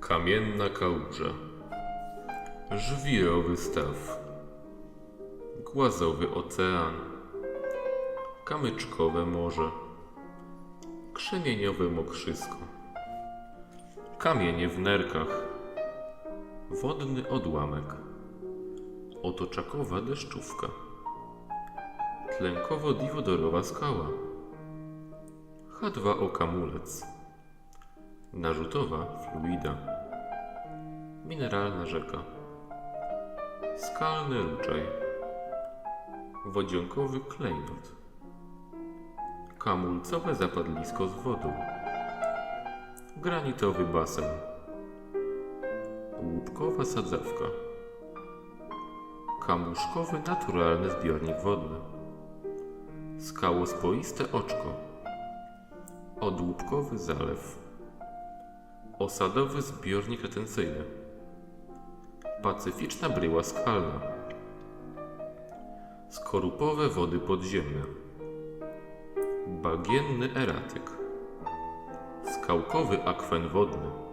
Kamienna kałuża. Żwirowy staw. Głazowy ocean. Kamyczkowe morze. Krzemieniowe mokrzysko. Kamienie w nerkach. Wodny odłamek. Otoczakowa deszczówka. Tlenkowo-diwodorowa skała. H2O kamulec. Narzutowa fluida. Mineralna rzeka. Skalny ruczaj. Wodzionkowy klejnot. Kamulcowe zapadlisko z wodą. Granitowy basen. Łupkowa sadzawka. Kamuszkowy naturalny zbiornik wodny. Skałospoiste oczko. Odłupkowy zalew. Osadowy zbiornik retencyjny. Pacyficzna bryła skalna. Skorupowe wody podziemne. Bagienny eratyk. Skałkowy akwen wodny.